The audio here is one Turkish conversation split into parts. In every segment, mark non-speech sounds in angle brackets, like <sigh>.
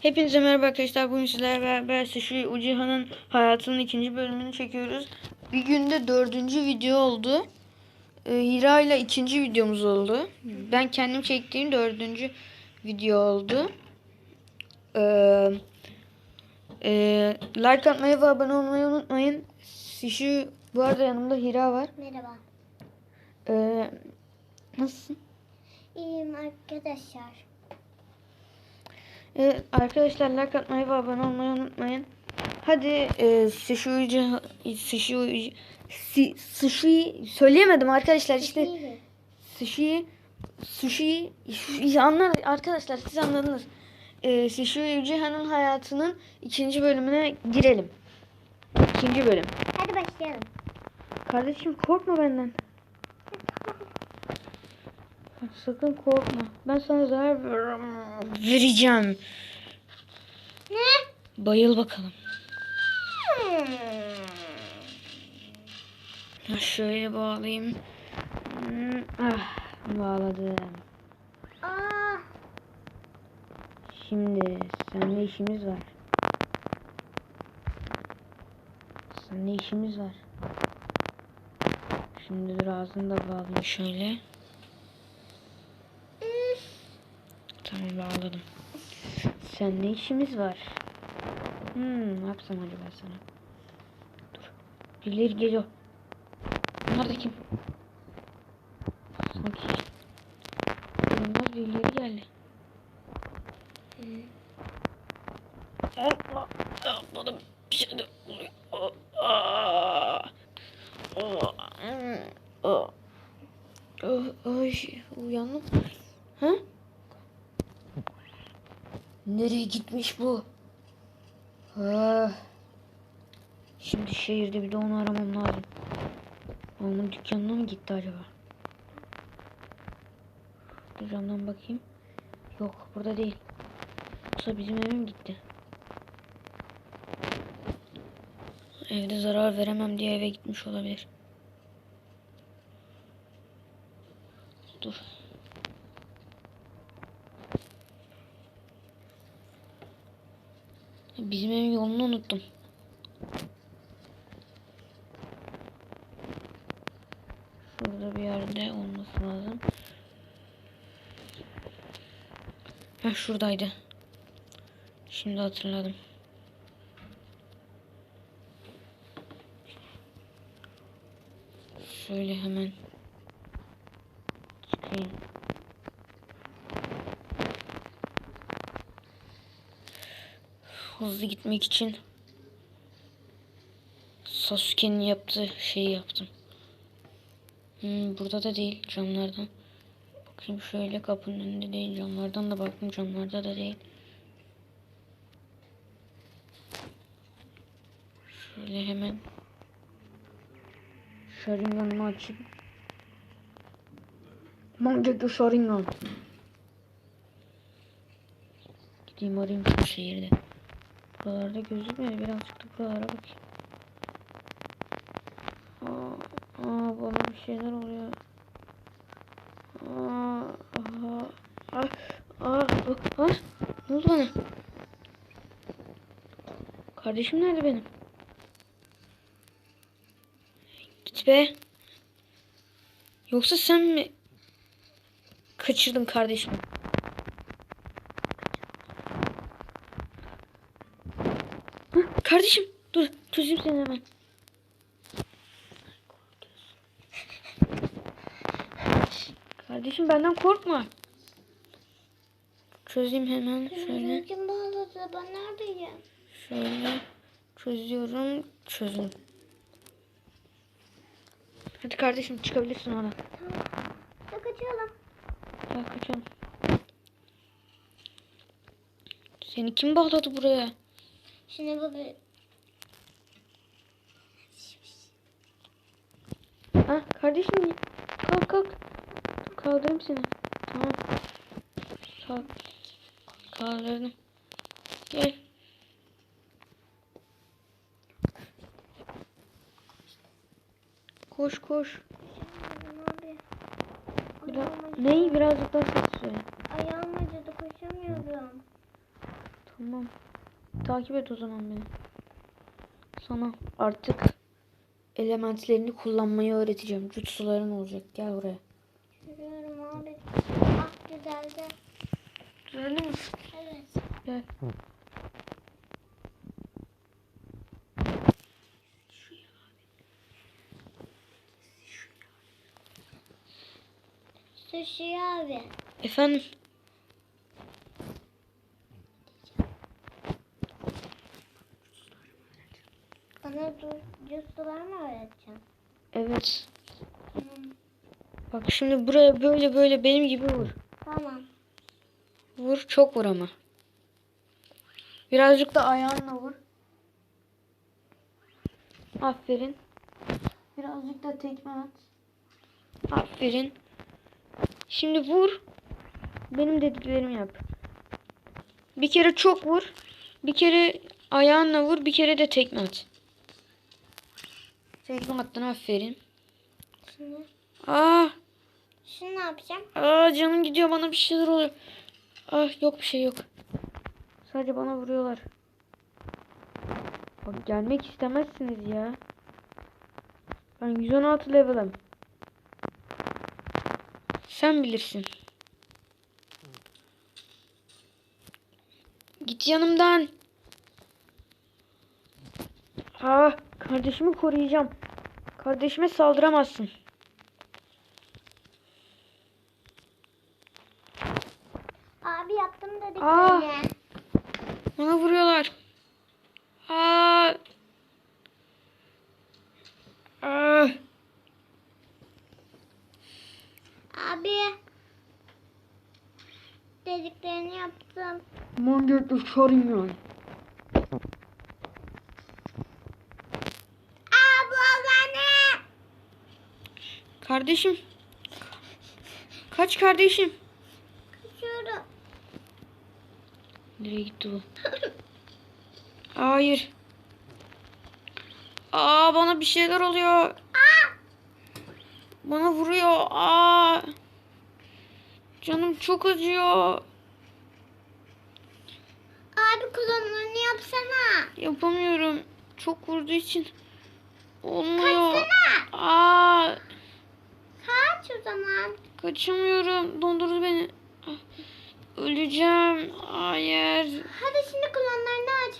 Hepinize merhaba arkadaşlar. Bugün sizlerle beraber Sushi Uchihan'ın hayatının ikinci bölümünü çekiyoruz. Bir günde dördüncü video oldu. Ee, Hira ile ikinci videomuz oldu. Ben kendim çektiğim dördüncü video oldu. Ee, e, like atmayı ve abone olmayı unutmayın. Sushi bu arada yanımda Hira var. Merhaba. Ee, nasılsın? İyiyim arkadaşlar. Evet, arkadaşlar like atmayı ve abone olmayı unutmayın. Hadi e, sushi uyucu sushi uyucu si, sushi söyleyemedim arkadaşlar işte İyi. sushi anlar arkadaşlar siz anladınız. E, sushi Uchihan'ın hayatının ikinci bölümüne girelim. İkinci bölüm. Hadi başlayalım. Kardeşim korkma benden. Sakın korkma. Ben sana zarar ver- vereceğim. Ne? Bayıl bakalım. Ha, şöyle bağlayayım. Hmm, Ah, bağladım. Aa, Şimdi seninle işimiz var. Seninle işimiz var. Şimdi dur ağzını da bağlayayım şöyle. Tamam bağladım. Seninle işimiz var. Hmm, ne yapsam acaba sana? Dur. Birileri geliyor. Bunlar da kim? Sanki Bunlar birileri geldi. Atladım. Bir şey de oluyor. Aa! Aa! Aa! Aa! Ay, uyandım. Ha? Nereye gitmiş bu? Ah. Şimdi şehirde bir de onu aramam lazım. Onun dükkanına mı gitti acaba? Dur camdan bakayım. Yok burada değil. Yoksa bizim eve mi gitti? Evde zarar veremem diye eve gitmiş olabilir. Dur. Unuttum. Şurada bir yerde olması lazım. Heh şuradaydı. Şimdi hatırladım. Şöyle hemen çıkayım. Hızlı gitmek için Sasuke'nin yaptığı şeyi yaptım. Hmm, burada da değil camlardan. Bakayım şöyle kapının önünde değil camlardan da baktım camlarda da değil. Şöyle hemen Sharingan'ımı açayım. Mangekyo Sharingan. Gideyim arayayım şu şehirde. Buralarda gözükmüyor. Birazcık da buralara bakayım. Aa, aa bana bir şeyler oluyor. Aa, aa, aa, aa, aa, aa. Ne oldu bana? Kardeşim nerede benim? Git be. Yoksa sen mi kaçırdın kardeşimi? Kardeşim dur çözeyim seni hemen. Kardeşim benden korkma. Çözeyim hemen şöyle. Kim bağladı? Ben neredeyim? Şöyle çözüyorum. Çözün. Hadi kardeşim çıkabilirsin oradan. Hadi kaçalım. Gel kaçalım. Seni kim bağladı buraya? Şimdi bu Ha kardeşim kalk kalk. Kaldırayım seni. Tamam. Kalk. Kaldırdım. Gel. Koş koş. Biraz, neyi birazcık daha ses söyle. Ayağım acıdı koşamıyorum. Tamam. Takip et o zaman beni. Sana artık elementlerini kullanmayı öğreteceğim. Jutsuların olacak. Gel buraya. Görüyorum abi. Ah güzeldi. Düzeldi mi? Evet. Gel. Sushi abi. Efendim? Bana dur, jutsular mı öğreteceksin? Evet. Tamam. Bak şimdi buraya böyle böyle benim gibi vur. Tamam. Vur çok vur ama. Birazcık da ayağınla vur. Aferin. Birazcık da tekme at. Aferin. Şimdi vur. Benim dediklerimi yap. Bir kere çok vur. Bir kere ayağınla vur. Bir kere de tekme at. Tekme attın aferin. Şimdi, Aa, şimdi ne yapacağım? aa canım gidiyor bana bir şeyler oluyor. Ah yok bir şey yok. Sadece bana vuruyorlar. Bak gelmek istemezsiniz ya. Ben 116 level'ım. Sen bilirsin. Git yanımdan. Ah, kardeşimi koruyacağım. Kardeşime saldıramazsın. Abi yaptım Aa. Bana vuruyorlar. Aa. Aa. Abi. Dediklerini yaptım. Aman gökte sorayım yani. Aa bu ne? Kardeşim. Kaç kardeşim? Nereye gitti bu? Hayır. Aa bana bir şeyler oluyor. Bana vuruyor. Aa. Canım çok acıyor. Abi kullanımını yapsana. Yapamıyorum. Çok vurduğu için olmuyor. Kaçsana. Aa, Kaç o zaman. kaçamıyorum. Dondurdu beni. Öleceğim. Hayır. Hadi şimdi kullanımlarını aç.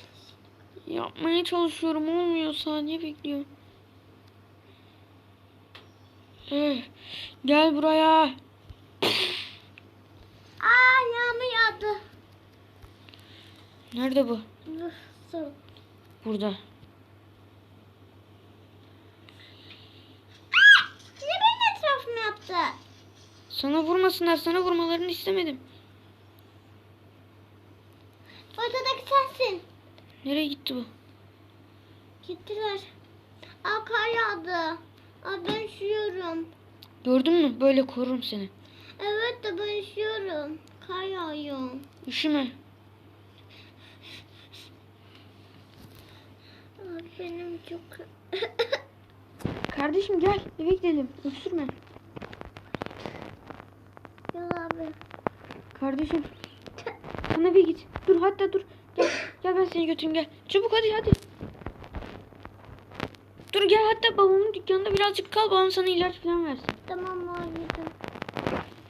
Yapmaya çalışıyorum. Olmuyor. Saniye bekliyor. Eh, Gel buraya. Aa yağmur yağdı. Nerede bu? Su. Burada. Yine benim etrafımı yaptı. Sana vurmasınlar. Sana vurmalarını istemedim. Ortadaki sensin. Nereye gitti bu? Gittiler. Aa kar yağdı. Aa ben üşüyorum. Gördün mü? Böyle korurum seni. Evet de ben üşüyorum. Kar yağıyor. Üşüme. Aa, benim çok... <laughs> Kardeşim gel. Eve gidelim. Öksürme. Gel abi. Kardeşim. <laughs> Sen eve git. Dur hatta dur. Gel. Gel ben seni götüreyim gel. Çabuk hadi hadi. Dur gel hatta babamın dükkanında birazcık kal. Babam sana ilaç falan versin. Tamam abicim.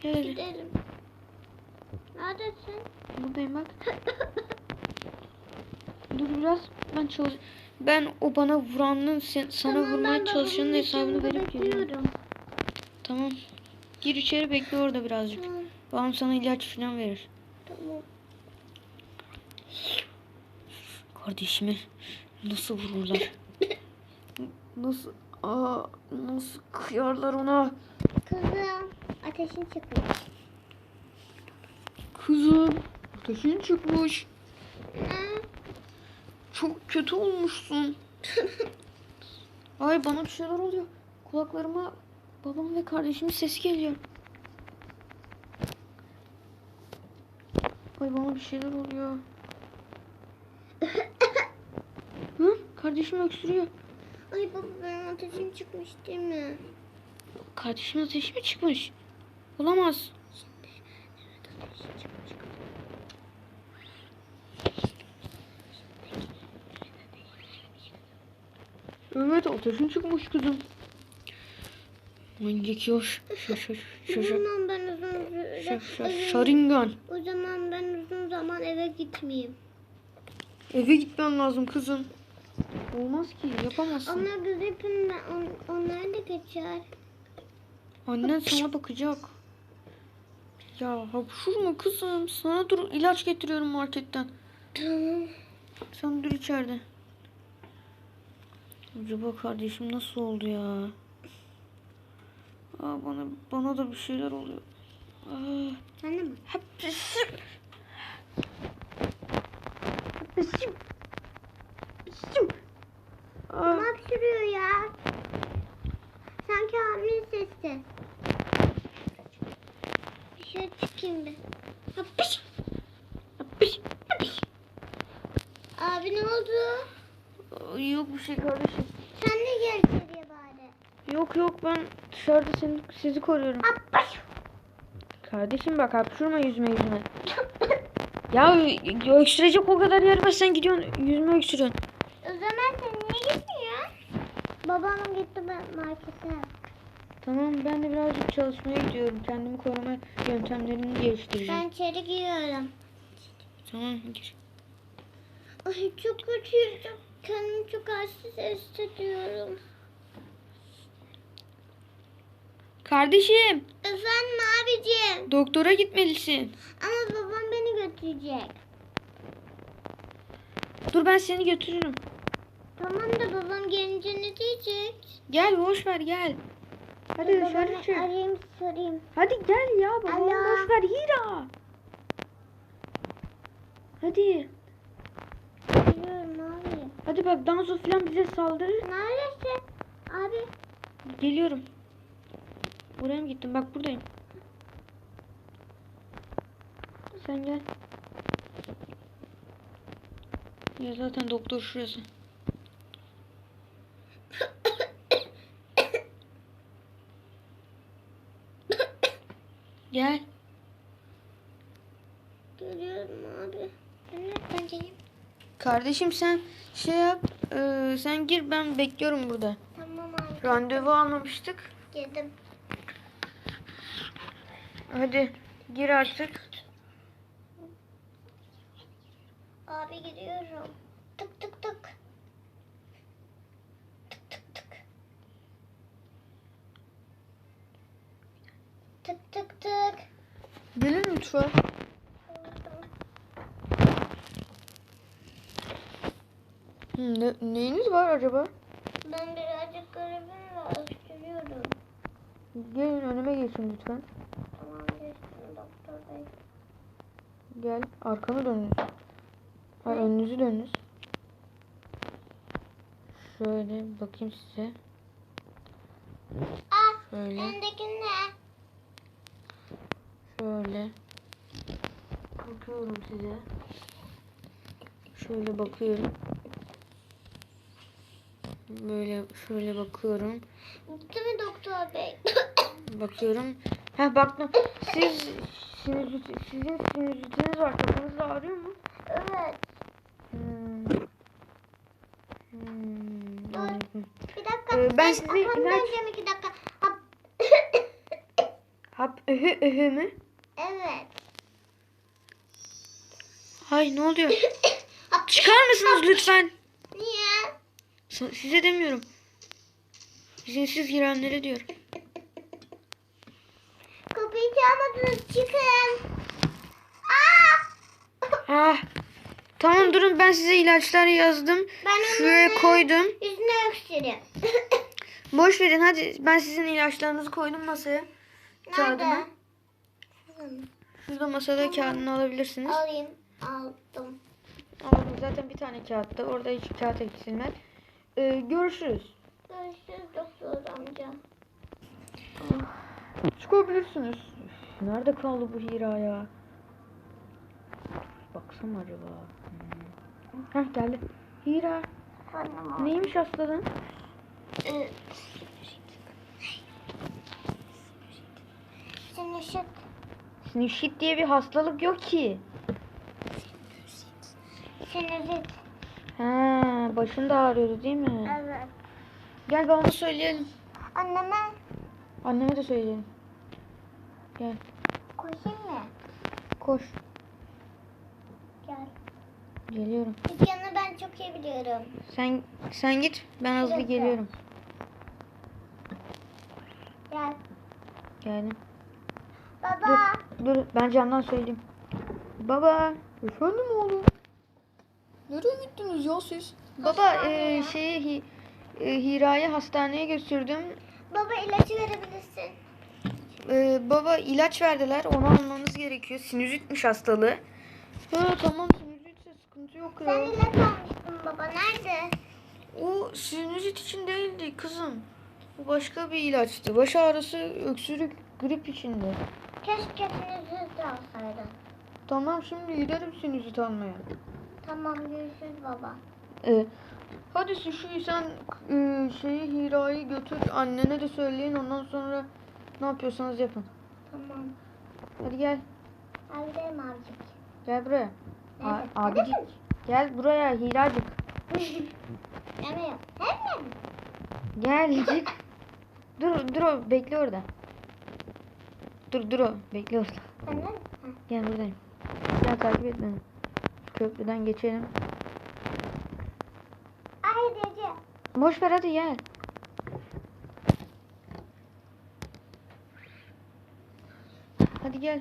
Gel. Gidelim. Neredesin? Buradayım bak. <laughs> Dur biraz. Ben çalış. Ben o bana vuranın sen, sana Tamam, vurmaya çalışanın hesabını verip geliyorum. Tamam. Gir içeri bekle orada birazcık. Tamam. Babam sana ilaç falan verir. Tamam. Kardeşimi nasıl vururlar? nasıl aa nasıl kıyarlar ona? Kızım ateşin çıkmış. Kızım ateşin çıkmış. Ne? Çok kötü olmuşsun. Ay bana bir şeyler oluyor. Kulaklarıma babam ve kardeşimin sesi geliyor. Ay bana bir şeyler oluyor. Kardeşim öksürüyor. Ay baba benim ateşim çıkmış değil mi? Kardeşimin ateşi mi çıkmış? Olamaz. Evet ateşi çıkmış. Ateşin çıkmış kızım. Manyak yoş. Şaringan. O zaman ben uzun zaman eve gitmeyeyim. Eve gitmem lazım kızım. Olmaz ki yapamazsın. Onlar gripin on, onlar da geçer. Annen sana bakacak. Ya hapşurma kızım. Sana dur ilaç getiriyorum marketten. Tamam. Sen dur içeride. Acaba kardeşim nasıl oldu ya? Aa, bana bana da bir şeyler oluyor. Aa, de mi? hapşım. Hapşım. Hapşım. Aa, Ne yaptırıyor ya? Sanki sesi. Dışarı çıkayım bir. Hapış. hapş, hapş. Abi ne oldu? Yok bir şey kardeşim. Sen de gel içeriye bari. Yok yok ben dışarıda seni, sizi koruyorum. Hapış. Kardeşim bak hapşurma yüzme yüzüme. Ya öksürecek o kadar yer var sen gidiyorsun yüzme öksürüyorsun. O zaman sen niye gitmiyorsun? Babam gitti ben markete. Tamam ben de birazcık çalışmaya gidiyorum. Kendimi koruma yöntemlerini geliştireceğim. Ben içeri giriyorum. Tamam gir. Ay çok kötüyüm. Çok, kendimi çok halsiz hissediyorum. Kardeşim Efendim abicim. doktora gitmelisin. Ama babam beni götürecek. Dur ben seni götürürüm. Tamam da babam gelince ne diyecek? Gel boş ver gel. Hadi dışarı Babamı çık. arayayım sorayım. Hadi gel ya babamı Alo. boş ver Hira. Hadi. Biliyorum abi. Hadi bak Danzo falan bize saldırır. Neredesin? Abi. Geliyorum. Buraya mı gittin? Bak buradayım. Sen gel. Ya zaten doktor şurası. Gel. Geliyorum abi. Evet ben geleyim. Kardeşim sen şey yap. e, sen gir ben bekliyorum burada. Tamam abi. Randevu almamıştık. Girdim. Hadi gir artık. Abi gidiyorum. Tık tık tık. Tık tık tık. Tık tık tık. Gelin lütfen. Ne, neyiniz var acaba? Ben birazcık gribim var. Öksürüyorum. Gelin önüme geçin lütfen. Tamam geçtim doktor bey. Gel arkanı dönünüz. Hayır önünüzü dönünüz. Şöyle bakayım size. Ah Şöyle elindeki ne? Şöyle. Bakıyorum size. Şöyle bakıyorum. Böyle şöyle bakıyorum. Gitti mi doktor bey? Bakıyorum. Ha baktım. Siz sinüzit, sizin sinüzitiniz var. Kafanız ağrıyor mu? evet. Hmm. Hmm, Dur. anladım. Bir dakika. Ee, ben size hemen ilaç- iki dakika. Hap. Hap öhü öhü mü? evet. Hay ne oluyor? <coughs> Çıkar mısınız lütfen? Niye? Size demiyorum. İzinsiz girenlere diyorum. Kapıyı çalmadınız çıkın. Aa! Ah. Tamam durun ben size ilaçlar yazdım. Ben Şuraya koydum. Yüzüne öksürüyorum. <coughs> Boş verin hadi. Ben sizin ilaçlarınızı koydum masaya. Kağıdına. Nerede? Şurada masada kağıdını alabilirsiniz. Alayım. Aldım. Aldım zaten bir tane kağıtta. Orada hiç kağıt eksilmez. Ee, görüşürüz. Görüşürüz doktor amca. Çıkabilirsiniz. Üf, Nerede kaldı bu Hira ya? Baksam acaba. Hmm. Heh geldi. Hira Karnım neymiş hastalığın? Ee, Sinüzit. Sinüzit diye bir hastalık yok ki. Sinüzit. Ha, başın da ağrıyordu değil mi? Evet. Gel babama söyleyelim. Anneme Anneme de söyleyelim. Gel. koşayım mı? Koş. Gel. Geliyorum. Dükkanı ben çok iyi biliyorum. Sen sen git. Ben hızlı dakika. geliyorum. Gel. Geldim. Baba. Dur ben camdan söyleyeyim. Baba. Efendim oğlum. Nereye gittiniz ya siz? Baba Hastaneye. e, şeyi hi, e, Hira'yı hastaneye götürdüm. Baba ilacı verebilirsin. E, baba ilaç verdiler. Onu almamız gerekiyor. Sinüzitmiş hastalığı. Ha tamam sinüzitse sıkıntı yok Sen ya. ilaç almıştın baba. Nerede? O sinüzit için değildi kızım. Bu başka bir ilaçtı. Baş ağrısı, öksürük, grip içinde. Keşke sinüzit alsaydın. Tamam şimdi giderim sinüzit almaya. Tamam görüşürüz baba. Ee, hadi Suşu'yu sen e, şeyi Hira'yı götür annene de söyleyin ondan sonra ne yapıyorsanız yapın. Tamam. Hadi gel. Evdeyim abicik. Gel buraya. Evet. abicik gel buraya Hiracık. <laughs> Yemeğim. Hem mi? Gel Cik. dur dur bekle orada. Dur dur bekle orada. Sen? Gel buradayım. Gel takip et beni. Köprüden geçelim. Ay Dece. Boş ver hadi gel. Hadi gel.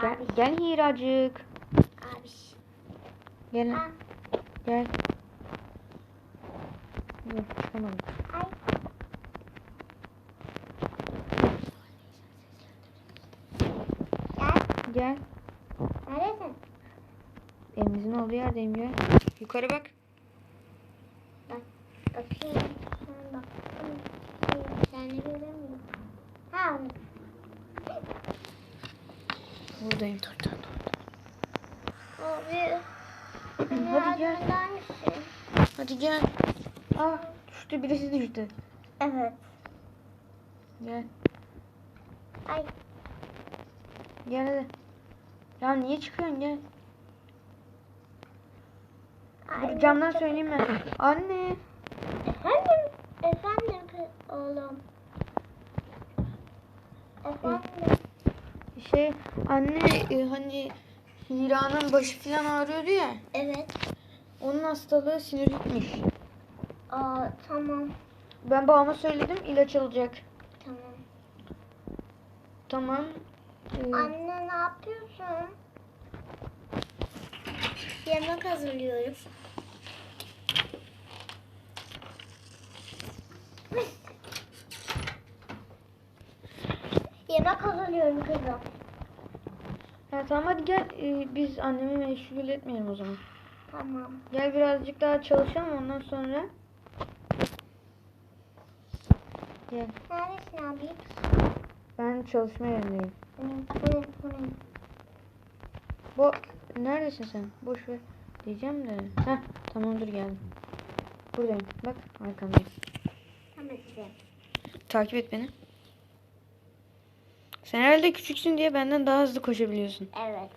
Gel, gel Hiracık. Abi. Gel. Gel. Dur çıkamadım. Ay. Gel. Gel. Neredesin? Evimizin olduğu yerdeyim gel. Yukarı bak. Bak. Bakayım. Sen bak. Seni göremiyorum. Ha. Buradayım. Dur dur dur. Abi. Hadi gel. Hadi gel. Aa düştü birisi düştü. Evet. Gel. Ay. Gel hadi. Ya niye çıkıyorsun gel. Dur camdan söyleyeyim ben. Anne. Efendim? Efendim oğlum. Efendim? Şey anne e, hani Hira'nın başı falan ağrıyordu ya. Evet. Onun hastalığı sinüzitmiş. Aa tamam. Ben babama söyledim ilaç alacak. Tamam. Tamam. Ee, Anne ne yapıyorsun? Yemek hazırlıyorum. Yemek hazırlıyorum kızım. ha, tamam hadi gel Ee, biz annemi meşgul etmeyelim o zaman. Tamam. Gel birazcık daha çalışalım ondan sonra. Gel. Neredesin abi? Ben çalışma yerindeyim. Bu neredesin sen? Boş ver diyeceğim de. Heh tamamdır geldim. Buradayım. Bak arkamdayım. Tamam. Takip et beni. Sen herhalde küçüksün diye benden daha hızlı koşabiliyorsun. Evet.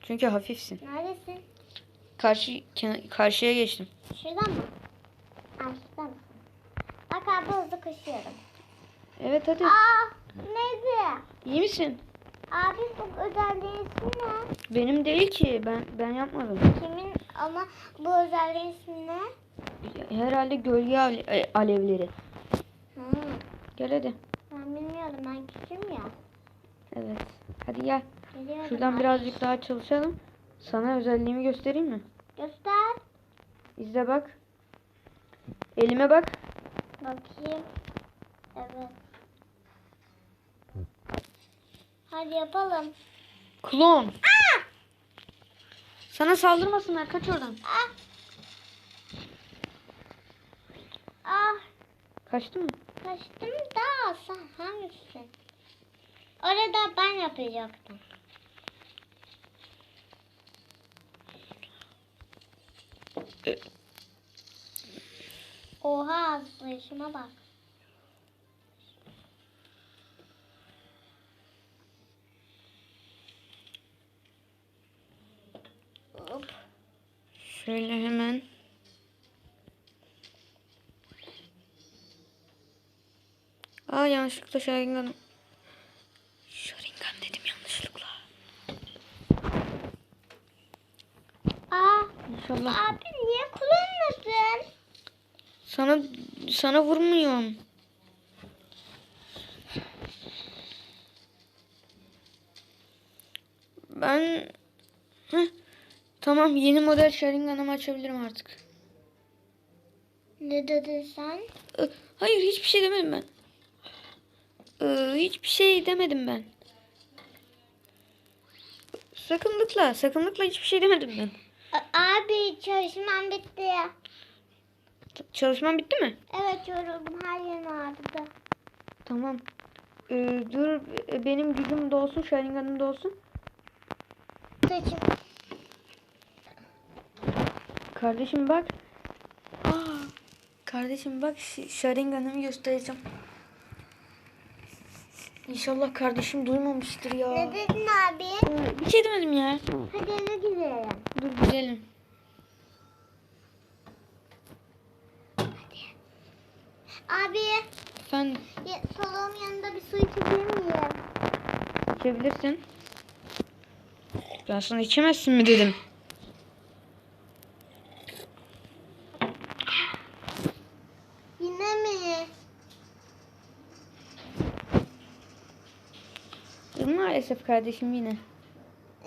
Çünkü hafifsin. Neredesin? Karşı karşıya geçtim. Şuradan mı? Ay şuradan mı? Bak abi hızlı koşuyorum. Evet hadi. Aa neydi? İyi misin? Abi bu özelliğin ismi ne? Benim değil ki. Ben ben yapmadım. Kimin ama bu özelliğin ismi ne? Herhalde gölge ale- e, alevleri. Hı, Gel hadi. ben bilmiyordum ben küçüğüm ya. Evet. Hadi gel. Geliyorum. Şuradan Ay, birazcık daha çalışalım. Sana özelliğimi göstereyim mi? Göster. İzle bak. Elime bak. Bakayım. Evet. Hadi yapalım. Klon. Sana saldırmasınlar. Kaç oradan. Ah. Ah Kaçtın mı? kaçtım da sen hangisi? Orada ben yapacaktım. E, Oha zayıfıma bak. Şöyle hemen. Aa yanlışlıkla şarjını Abi niye kullanmadın? Sana sana vurmuyorum. Ben Heh, tamam yeni model Sharingan'ımı açabilirim artık. Ne dedin sen? Ee, Hayır hiçbir şey demedim ben. Ee, hiçbir şey demedim ben. Sakınlıkla, sakınlıkla hiçbir şey demedim ben. Abi çalışmam bitti. Ç- Çalışman bitti mi? Evet yoruldum her yerim ağrıdı. Tamam. Ee, dur e, benim gücüm de olsun, Sharingan'ım da olsun. Saçım. Kardeşim bak. Aa, kardeşim bak Sharingan'ımı göstereceğim. İnşallah kardeşim duymamıştır ya. Ne dedin abi? Bir şey demedim ya. Hadi eve gidelim. Dur gidelim. Abi Efendim ya, soluğum yanında bir su içebilir miyim? içebilirsin. Ben sana içemezsin mi dedim. Yine mi? Maalesef kardeşim yine.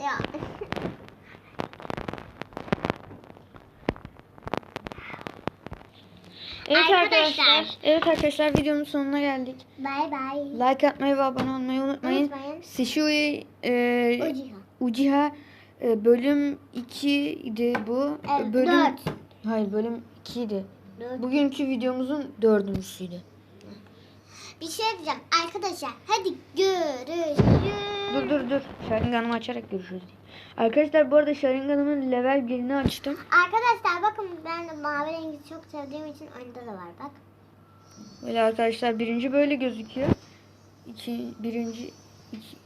Ya. Evet Arkadaşlar. arkadaşlar. Evet arkadaşlar videonun sonuna geldik. Bay bay. Like atmayı ve abone olmayı unutmayın. Unutmayın. Sishui e. Uchiha e, bölüm 2 idi bu. Evet, bölüm dört. Hayır bölüm 2 idi. Bugünkü videomuzun dördüncüsüydü. Bir şey diyeceğim arkadaşlar. Hadi görüşürüz. Dur dur dur. Sharingan'ımı açarak görüşürüz. Arkadaşlar bu arada Sharingan'ımın level 1'ini açtım. Arkadaşlar bakın ben de mavi rengi çok sevdiğim için oyunda da var bak. Böyle arkadaşlar birinci böyle gözüküyor. İki, birinci iki,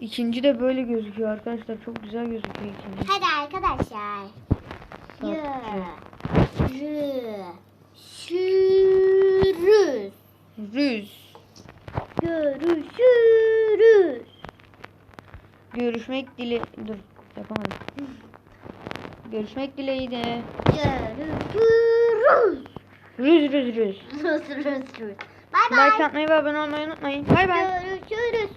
ikinci de böyle gözüküyor arkadaşlar. Çok güzel gözüküyor ikinci. Hadi arkadaşlar. Görüşürüz. Rüz. Görüşürüz. Görüşmek dile... Dur yapamadım. Görüşmek dileğiyle. Görüşürüz. Rüz rüz rüz. Rus rus rus. Bay bay. Like atmayı ve abone olmayı unutmayın. Bay bay. Görüşürüz.